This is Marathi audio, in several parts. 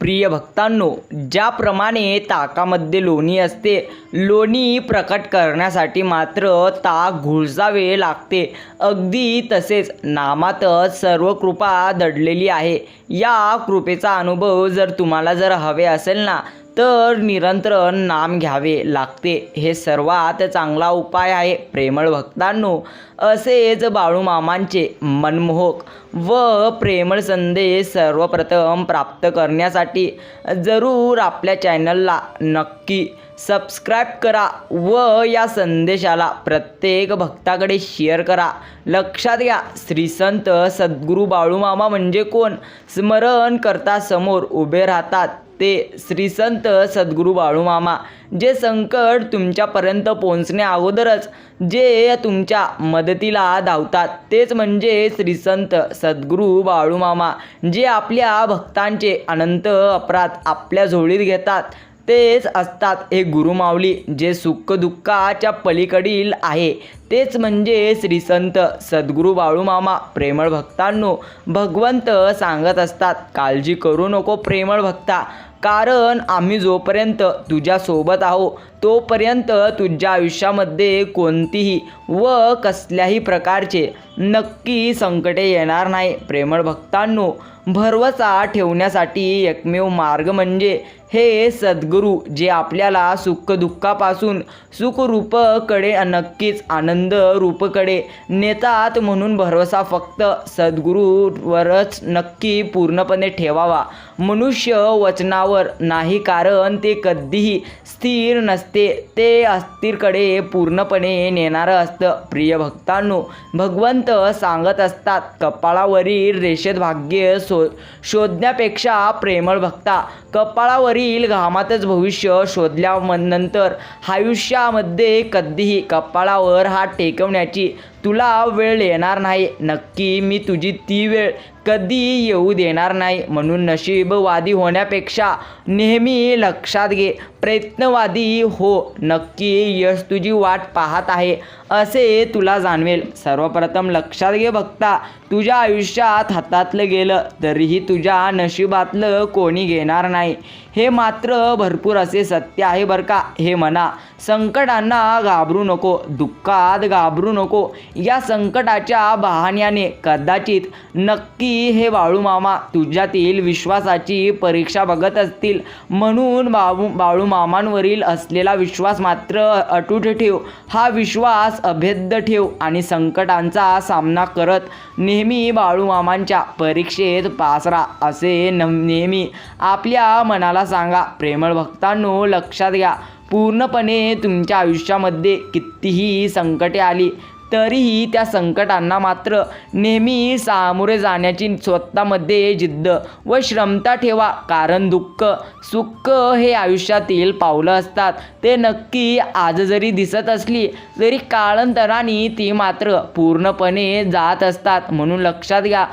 प्रिय भक्तांनो ज्याप्रमाणे ताकामध्ये लोणी असते लोणी प्रकट करण्यासाठी मात्र ताक घुळसावे लागते. अगदी तसेच नामातच सर्व कृपा दडलेली आहे. या कृपेचा अनुभव जर तुम्हाला जर हवे असेल ना तर निरंतर नाम घ्यावे लागते. हे सर्वात चांगला उपाय आहे. प्रेमळ भक्तांनो असेच बाळूमामांचे मनमोहक व प्रेमळ संदेश सर्वप्रथम प्राप्त करण्यासाठी जरूर आपल्या चॅनलला नक्की सबस्क्राईब करा व या संदेशाला प्रत्येक भक्ताकडे शेअर करा. लक्षात घ्या श्री संत सद्गुरू बाळूमामा म्हणजे कोण? स्मरण करता समोर उभे राहतात. ते श्री संत सद्गुरू बाळूमामा जे संकट तुमच्यापर्यंत पोहोचण्या अगोदरच जे तुमच्या मदतीला धावतात तेच म्हणजे श्री संत सद्गुरू बाळूमामा जे आपल्या भक्तांचे अनंत अपराध आपल्या झोळीत घेतात तेच असतात हे गुरुमाऊली जे सुखदुःखाच्या पलीकडील आहे तेच म्हणजे श्री संत सद्गुरू बाळूमामा प्रेमळ भक्तांनो भगवंत सांगत असतात काळजी करू नको प्रेमळ भक्ता कारण आम्ही जोपर्यंत तुझ्यासोबत आहो तोपर्यंत तुझ्या आयुष्यामध्ये कोणतीही व कसल्याही प्रकारचे नक्की संकटे येणार नाही. प्रेमळ भक्तांनो भरवसा ठेवण्यासाठी एकमेव मार्ग म्हणजे हे सद्गुरू जे आपल्याला सुखदुःखापासून सुखरूपकडे नक्कीच आनंद रूपकडे नेतात म्हणून भरवसा फक्त सद्गुरूवरच नक्की पूर्णपणे ठेवावा. मनुष्य वचनावर नाही कारण ते कधीही स्थिर नसते. ते अस्थिरकडे पूर्णपणे नेणारं असतं. प्रिय भक्तांनो भगवंत सांगत असतात कपाळावरील रेषेत भाग्य शो शोधण्यापेक्षा प्रेमळ भक्ता. कपाळावरील घामातच भविष्य शोधल्यानंतर आयुष्यामध्ये कधीही कपाळावर हात टेकवण्याची तुला वेळ येणार नाही. नक्की मी तुझी ती वेळ कधी येऊ देणार नाही. म्हणून नशीबवादी होण्यापेक्षा नेहमी लक्षात घे. प्रयत्नवादी हो नक्की यश तुझी वाट पाहत आहे असे तुला जाणवेल. सर्वप्रथम लक्षात घे बघता तुझ्या आयुष्यात हातातलं गेलं तरीही तुझ्या नशिबातलं कोणी घेणार नाही. हे मात्र भरपूर असे सत्य आहे बरं का. हे म्हणा संकटांना घाबरू नको दुःखात घाबरू नको. या संकटाच्या बहाण्याने कदाचित नक्की हे बाळूमामा तुझ्यातील विश्वासाची परीक्षा बघत असतील. म्हणून बाळू मामांवरील असलेला विश्वास मात्र अटूट ठेव. हा विश्वास अभेद्य ठेव आणि संकटांचा सामना करत नेहमी बाळूमामांच्या परीक्षेत पासरा असे न नेहमी आपल्या मनाला सांगा. प्रेमळ भक्तांनो लक्षात घ्या. पूर्णपणे तुमच्या आयुष्यामध्ये कितीही संकटे आली तरीही त्या संकटांना मात्र नेहमी सामोरे जाण्याची स्वतःमध्ये जिद्द व श्रमता ठेवा. कारण दुःख सुख हे आयुष्यातील पावलं असतात. ते नक्की आज जरी दिसत असली तरी काळंतराने ती मात्र पूर्णपणे जात असतात. म्हणून लक्षात घ्या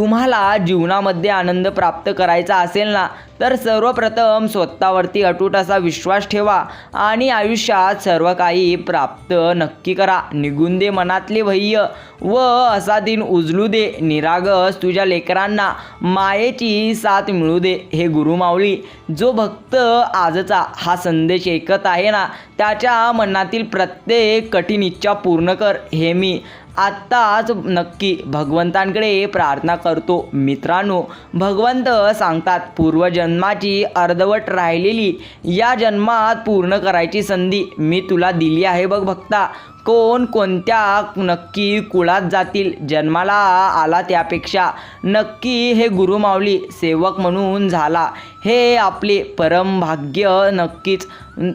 तुम्हाला जीवनामध्ये आनंद प्राप्त करायचा असेल ना तर सर्वप्रथम स्वतःवरती अटूट असा विश्वास ठेवा आणि आयुष्यात सर्व काही प्राप्त नक्की करा. निघून दे मनातले भय्य व असा दिन उजलू दे. निरागस तुझ्या लेकरांना मायेची साथ मिळू दे. हे गुरुमाऊली जो भक्त आजचा हा संदेश ऐकत आहे ना त्याच्या मनातील प्रत्येक कठीण इच्छा पूर्ण कर. हे मी आत्ताच नक्की भगवंतांकडे प्रार्थना करतो. मित्रांनो भगवंत सांगतात पूर्वजन्माची अर्धवट राहिलेली या जन्मात पूर्ण करायची संधी मी तुला दिली आहे बघ भक्ता. कोण कोणत्या नक्की कुळात जातील जन्माला आला त्यापेक्षा. नक्की हे गुरुमाऊली सेवक म्हणून झाला. हे आपले परमभाग्य नक्कीच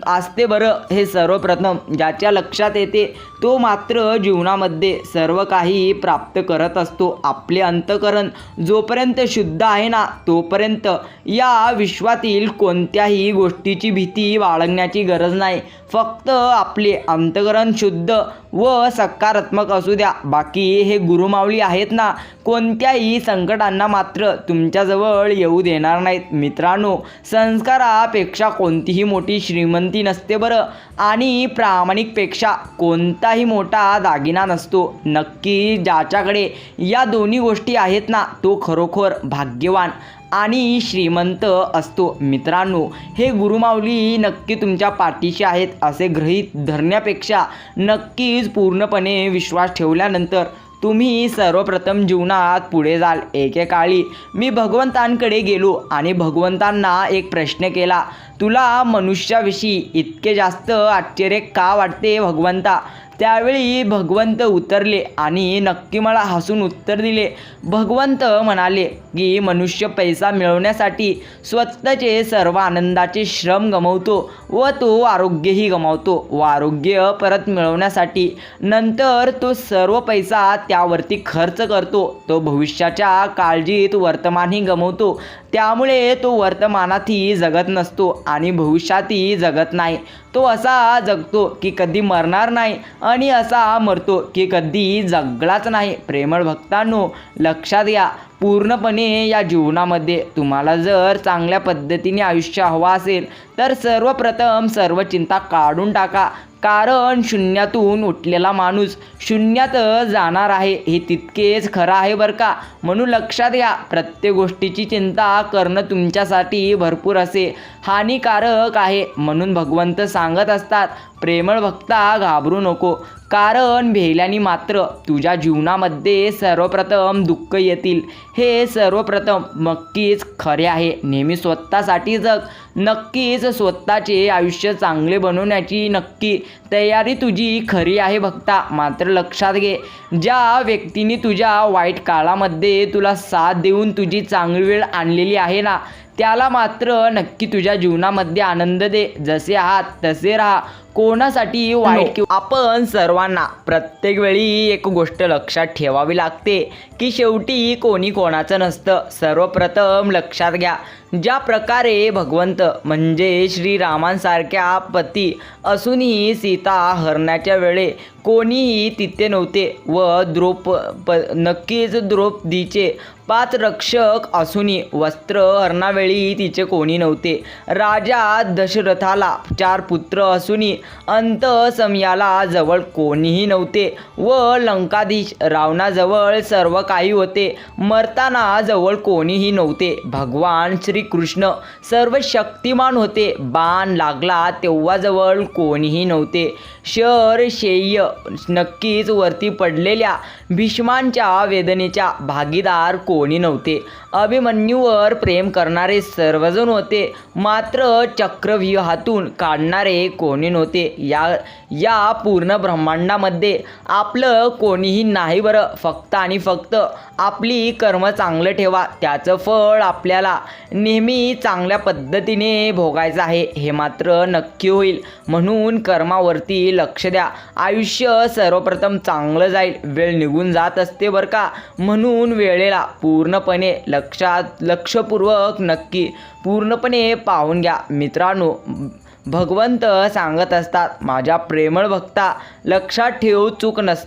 असते बरं हे सर्वप्रथम. ज्याच्या लक्षात येते तो मात्र जीवनामध्ये सर्व काही प्राप्त करत असतो. आपले अंतकरण जोपर्यंत शुद्ध आहे ना तोपर्यंत या विश्वातील कोणत्याही गोष्टीची भीती बाळगण्याची गरज नाही. फक्त आपले अंतकरण शुद्ध व सकारात्मक असू द्या. बाकी हे गुरुमावली आहेत ना कोणत्याही संकटांना मात्र तुमच्याजवळ येऊ देणार नाहीत. मित्रांनो संस्कारापेक्षा कोणतीही मोठी श्री श्रीमंती नसते बरं. आणि प्रामाणिकपेक्षा कोणताही मोठा दागिना नसतो. नक्की ज्याच्याकडे या दोन्ही गोष्टी आहेत ना तो खरोखर भाग्यवान आणि श्रीमंत असतो. मित्रांनो हे गुरुमाऊली नक्की तुमच्या पाठीशी आहेत असे गृहीत धरण्यापेक्षा नक्कीच पूर्णपणे विश्वास ठेवल्यानंतर तुम्ही सर्वप्रथम जीवनात पुढे जाल एकेकाळी मी भगवंतांकडे गेलो आणि भगवंतांना एक प्रश्न केला तुला मनुष्याविषयी इतके जास्त आश्चर्य का वाटते भगवंता? त्यावेळी भगवंत उतरले आणि नक्की मला हसून उत्तर दिले. भगवंत म्हणाले की मनुष्य पैसा मिळवण्यासाठी स्वतःचे सर्व आनंदाचे श्रम गमावतो व तो आरोग्यही गमावतो. व आरोग्य परत मिळवण्यासाठी नंतर तो सर्व पैसा त्यावरती खर्च करतो. तो भविष्याच्या काळजीत वर्तमानही गमवतो. त्यामुळे तो वर्तमानातही जगत नसतो आणि भविष्यातही जगत नाही. तो असा जगतो की कधी मरणार नाही आणि असा मरतो की कधी जगलाच नाही. प्रेमळ भक्तांनो लक्षात घ्या पूर्णपणे या जीवनामध्ये तुम्हाला जर चांगल्या पद्धतीने आयुष्य हवा असेल तर सर्वप्रथम सर्व चिंता काढून टाका. कारण शून्यातून उठलेला माणूस शून्यात जाणार आहे हे तितकेच खरं आहे बरं का? म्हणून लक्षात घ्या प्रत्येक गोष्टीची चिंता करणं तुमच्यासाठी भरपूर असे हानिकारक आहे म्हणून भगवंत सांगत असतात प्रेमळ भक्ता घाबरू नको. कारण भेल्यानी मात्र तुझ्या जीवनामध्ये सर्वप्रथम दुःख येतील. हे सर्वप्रथम नक्कीच खरे आहे. नेहमी स्वतःसाठी जग. नक्कीच स्वतःचे आयुष्य चांगले बनवण्याची नक्की तयारी तुझी खरी आहे भक्ता. मात्र लक्षात घे ज्या व्यक्तीने तुझ्या वाईट काळामध्ये तुला साथ देऊन तुझी चांगली वेळ आणलेली आहे ना त्याला मात्र नक्की तुझ्या जीवनामध्ये आनंद दे. जसे आहात तसे राहा. कोणासाठी वाईट किंवा आपण सर्वांना प्रत्येक वेळी एक गोष्ट लक्षात ठेवावी लागते की शेवटी कोणी कोणाचं नसतं. सर्वप्रथम लक्षात घ्या ज्या प्रकारे भगवंत म्हणजे श्रीरामांसारख्या पती असूनही सीता हरण्याच्या वेळे कोणीही तिथे नव्हते व द्रौप प नक्कीच द्रौपदीचे पाच रक्षक असूनही वस्त्र हरणावेळी तिचे कोणी नव्हते. राजा दशरथाला चार पुत्र असूनही अंतसमयाला जवळ कोणीही नव्हते व लंकाधीश रावणाजवळ सर्व काही होते. मरताना जवळ कोणीही नव्हते. भगवान श्रीकृष्ण सर्व शक्तिमान होते. बाण लागला तेव्हा जवळ कोणीही नव्हते. शर शेय नक्कीच वरती पडलेल्या भीष्मांच्या वेदनेच्या भागीदार कोणी नव्हते. अभिमन्यूवर प्रेम करणारे सर्वजण होते. मात्र चक्रव्यूहातून काढणारे कोणी नव्हते. या या पूर्ण ब्रह्मांडामध्ये आपलं कोणीही नाही बरं. फक्त आणि फक्त आपली कर्म चांगलं ठेवा. त्याचं फळ आपल्याला नेहमी चांगल्या पद्धतीने भोगायचं आहे. हे मात्र नक्की होईल. म्हणून कर्मावरती लक्ष द्या. आयुष्य सर्वप्रथम चांगलं जाईल. वेळ निघून जात असते बरं का? म्हणून वेळेला पूर्णपणे लक्षात लक्षपूर्वक नक्की पूर्णपणे पाहून घ्या. मित्रांनो भगवंत सांगत असतात माझ्या प्रेमळ भक्ता लक्षात ठेव चूक नस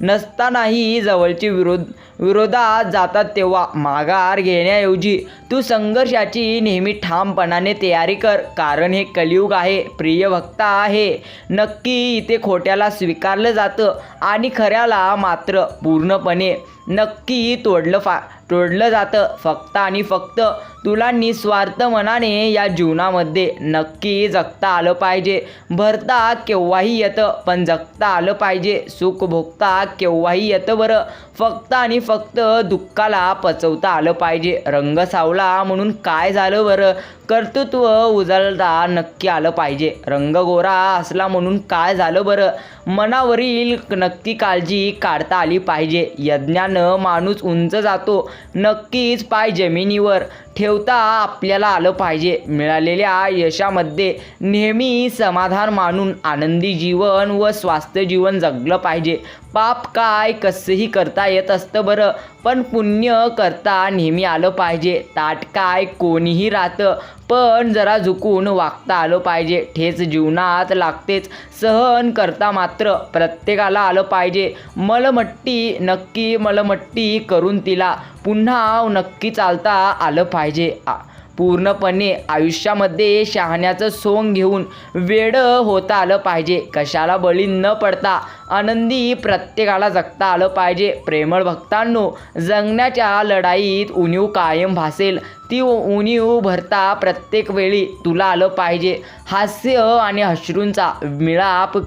नसतानाही जवळची विरोध विरोधात जातात तेव्हा माघार घेण्याऐवजी तू संघर्षाची नेहमी ठामपणाने तयारी कर. कारण हे कलियुग आहे प्रिय भक्ता आहे. नक्की इथे खोट्याला स्वीकारलं जातं आणि खऱ्याला मात्र पूर्णपणे नक्की तोडलं फा तोडलं जातं. फक्त आणि फक्त तुला निस्वार्थ मनाने या जीवनामध्ये नक्की जगता आलं पाहिजे. भरता केव्हाही येतं पण जगता आलं पाहिजे. सुख भोगता केव्हाही येतं बरं. फक्त आणि फक्त दुःखाला पचवता आलं पाहिजे. रंग सावला म्हणून काय झालं बरं? कर्तृत्व उजळता नक्की आलं पाहिजे. रंग गोरा असला म्हणून काय झालं बरं? मनावरील नक्की काळजी काढता आली पाहिजे. यज्ञानं माणूस उंच जातो नक्कीच पाय जमिनीवर ठेवता आपल्याला आलं पाहिजे. मिळालेल्या यशामध्ये नेहमी समाधान मानून आनंदी जीवन व स्वास्थ्य जीवन जगलं पाहिजे. पाप काय कसंही करता येत असतं बरं पण पुण्य करता नेहमी आलं पाहिजे. ताट काय कोणीही राहतं पण जरा झुकून वागता आलं पाहिजे. ठेच जीवनात लागतेच. सहन करता मात्र प्रत्येकाला आलं पाहिजे. मलमट्टी नक्की मलमट्टी करून तिला. पुन्हा नक्की चालता आलं पाहिजे. आ पूर्णपणे आयुष्यामध्ये शहाण्याचं सोंग घेऊन वेडं होता आलं पाहिजे. कशाला बळी न पडता आनंदी प्रत्येकाला जगता आलं पाहिजे. प्रेमळ भक्तांनो जगण्याच्या लढाईत उणीव कायम भासेल. ती उणीव भरता प्रत्येक वेळी तुला आलं पाहिजे. हास्य आणि अश्रूंचा मिळाप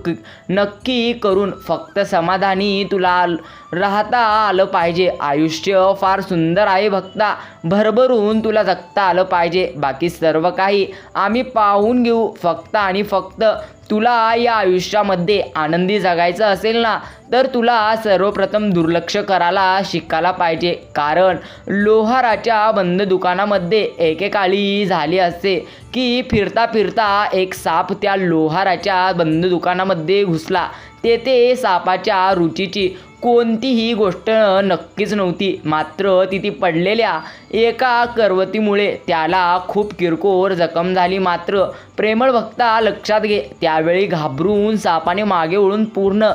नक्की करून फक्त समाधानी तुला राहता आलं पाहिजे. आयुष्य फार सुंदर आहे भक्ता. भरभरून तुला जगता आलं पाहिजे. बाकी सर्व काही आम्ही पाहून घेऊ. फक्त आणि फक्त तुला या आयुष्यामध्ये आनंदी जगायचं असेल ना तर तुला सर्वप्रथम दुर्लक्ष करायला शिकायला पाहिजे. कारण लोहाराच्या बंद दुकानामध्ये एकेकाळी झाले असे की फिरता फिरता एक साप त्या लोहाराच्या बंद दुकानामध्ये घुसला. तेथे सापाच्या रुचीची कोणतीही गोष्ट नक्कीच नव्हती. मात्र तिथे पडलेल्या एका करवतीमुळे त्याला खूप किरकोळ जखम झाली. मात्र प्रेमळ भक्ता लक्षात घे त्यावेळी घाबरून सापाने मागे वळून पूर्ण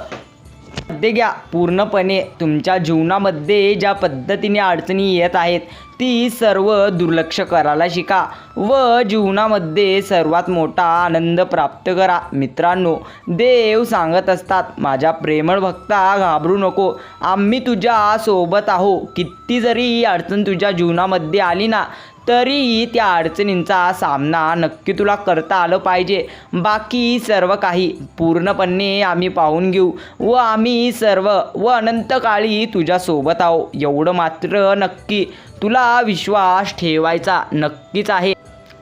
मध्ये घ्या. पूर्णपणे तुमच्या जीवनामध्ये ज्या पद्धतीने अडचणी येत आहेत ती सर्व दुर्लक्ष करायला शिका व जीवनामध्ये सर्वात मोठा आनंद प्राप्त करा. मित्रांनो देव सांगत असतात माझ्या प्रेमळ भक्ता घाबरू नको. आम्ही तुझ्या सोबत आहो. किती जरी अडचण तुझ्या जीवनामध्ये आली ना तरीही त्या अडचणींचा सामना नक्की तुला करता आलं पाहिजे. बाकी सर्व काही पूर्णपणे आम्ही पाहून घेऊ व आम्ही सर्व व अनंत काळी तुझ्यासोबत आहो. एवढं मात्र नक्की. तुला विश्वास ठेवायचा नक्कीच आहे.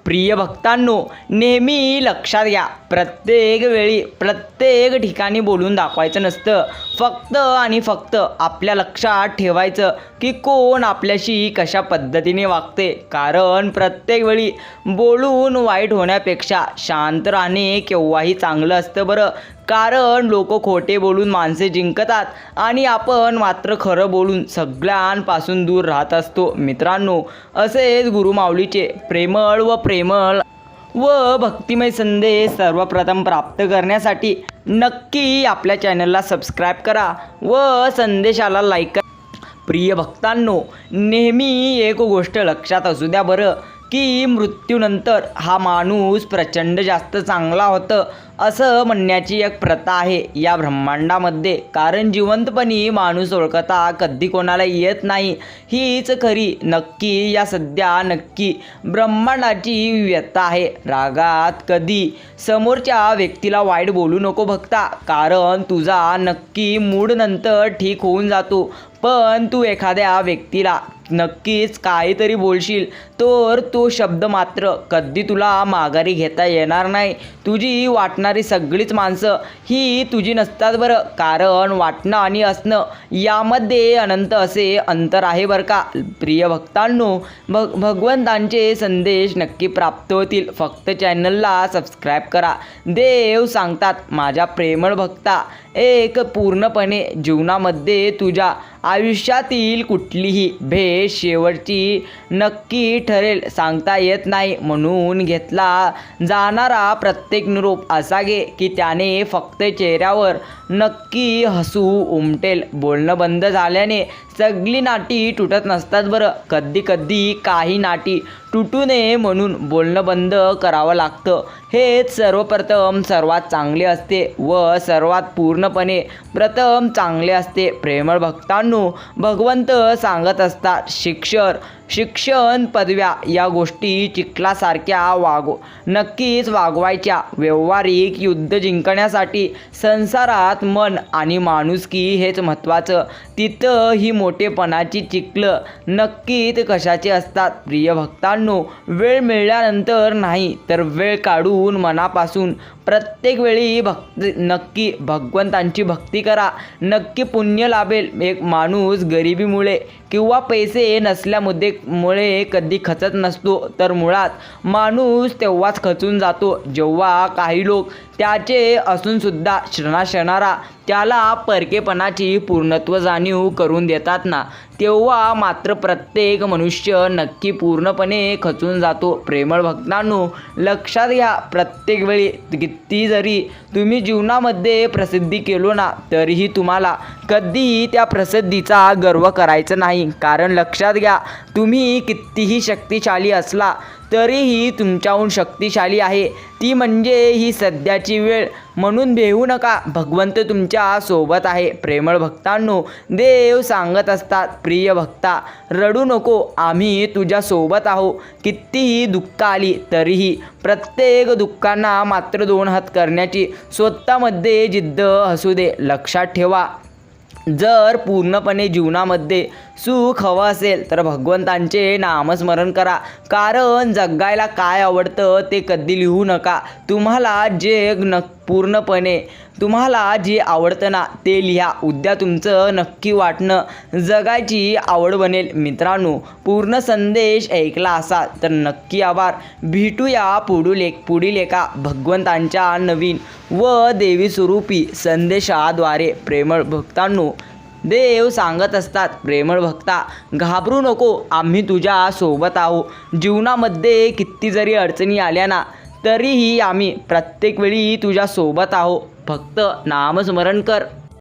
प्रिय भक्तांनो नेहमी लक्षात घ्या. प्रत्येक वेळी प्रत्येक ठिकाणी बोलून दाखवायचं नसतं. फक्त आणि फक्त आपल्या लक्षात ठेवायचं की कोण आपल्याशी कशा पद्धतीने वागते. कारण प्रत्येक वेळी बोलून वाईट होण्यापेक्षा शांत राहणे केव्हाही चांगलं असतं बरं. कारण लोक खोटे बोलून माणसे जिंकतात आणि आपण मात्र खरं बोलून सगळ्यांपासून दूर राहत असतो. मित्रांनो असेच गुरुमाऊलीचे प्रेमळ व प्रेमळ व भक्तिमय संदेश सर्वप्रथम प्राप्त करण्यासाठी नक्की आपल्या चॅनलला सबस्क्राईब करा व संदेशाला लाईक करा. प्रिय भक्तांनो नेहमी एक गोष्ट लक्षात असू द्या बरं. की मृत्यूनंतर हा माणूस प्रचंड जास्त चांगला होतं असं म्हणण्याची एक प्रथा आहे. या ब्रह्मांडामध्ये कारण जिवंतपणी माणूस ओळखता कधी कोणाला येत नाही हीच खरी नक्की या सध्या नक्की ब्रह्मांडाची व्यथा आहे. रागात कधी समोरच्या व्यक्तीला वाईट बोलू नको भक्ता कारण तुझा नक्की मूड नंतर ठीक होऊन जातो. पण तू एखाद्या व्यक्तीला नक्कीच काहीतरी बोलशील. तर तो शब्द मात्र कधी तुला माघारी घेता येणार नाही. तुझी वाटणारी सगळीच माणसं ही तुझी नसतात बरं. कारण वाटणं आणि असणं यामध्ये अनंत असे अंतर आहे बरं का. प्रिय भक्तांनो भग भगवंतांचे संदेश नक्की प्राप्त होतील. फक्त चॅनलला सबस्क्राईब करा. देव सांगतात माझ्या प्रेमळ भक्ता एक पूर्णपणे जीवनामध्ये तुझ्या आयुष्यातील कुठलीही भेट शेवटची नक्की ठरेल. सांगता येत नाही. म्हणून घेतला जाणारा प्रत्येक निरोप असा घे की त्याने फक्त चेहऱ्यावर नक्की हसू उमटेल. बोलणं बंद झाल्याने सगळी नाटी तुटत नसतात बरं. कधी कधी काही नाटी टुटूने नये म्हणून बोलणं बंद करावं लागतं. हेच सर्वप्रथम सर्वात चांगले असते व सर्वात पूर्णपणे प्रथम चांगले असते. प्रेमळ भक्तांनो भगवंत सांगत असतात शिक्षण शिक्षण पदव्या या गोष्टी चिखलासारख्या वागो नक्कीच वागवायच्या. व्यवहारिक युद्ध जिंकण्यासाठी संसारात मन आणि माणुसकी हेच महत्त्वाचं. तिथं ही मोठेपणाची चिखलं नक्कीच कशाचे असतात? प्रिय भक्तांनो वेळ मिळाल्यानंतर नाही तर वेळ काढून मनापासून प्रत्येक वेळी भक्ती नक्की भगवंतांची भक्ती करा. नक्की पुण्य लाभेल. एक माणूस गरिबीमुळे किंवा पैसे नसल्यामुळे मुळे कधी खचत नसतो. तर मुळात माणूस तेव्हाच खचून जातो. जेव्हा काही लोक त्याचे असूनसुद्धा क्षणाक्षणारा त्याला परकेपणाची पूर्णत्व जाणीव करून देतात ना तेव्हा मात्र प्रत्येक मनुष्य नक्की पूर्णपणे खचून जातो. प्रेमळ भक्तांनो लक्षात घ्या प्रत्येक वेळी किती जरी तुम्ही जीवनामध्ये प्रसिद्धी केलो ना तरीही तुम्हाला कधीही त्या प्रसिद्धीचा गर्व करायचा नाही. कारण लक्षात घ्या तुम्ही कितीही शक्तिशाली असला तरीही तुमच्याहून शक्तिशाली आहे. ती म्हणजे ही सध्याची वेळ. म्हणून भेऊ नका. भगवंत तुमच्यासोबत आहे. प्रेमळ भक्तांनो देव सांगत असतात प्रिय भक्ता रडू नको. आम्ही तुझ्या सोबत आहो. कितीही दुःख आली तरीही प्रत्येक दुःखांना मात्र दोन हात करण्याची स्वतःमध्ये जिद्द असू दे. लक्षात ठेवा. जर पूर्णपणे जीवनामध्ये सुख हवं असेल. तर भगवंतांचे नामस्मरण करा. कारण जगायला काय आवडतं ते कधी लिहू नका. तुम्हाला जे न पूर्णपणे तुम्हाला जे आवडतं ना ते लिहा. उद्या तुमचं नक्की वाटणं. जगायची आवड बनेल. मित्रांनो पूर्ण संदेश ऐकला असाल तर नक्की आभार. भेटूया पुढील एक पुढील एका भगवंतांच्या नवीन व देवी स्वरूपी संदेशाद्वारे. प्रेमळ भक्तांनो देव सांगत असतात प्रेमळ भक्ता घाबरू नको आम्ही तुझ्या सोबत आहो. जीवनामध्ये किती जरी अडचणी आल्या ना तरीही आम्ही प्रत्येक वेळी तुझ्या सोबत आहो. फक्त नामस्मरण कर.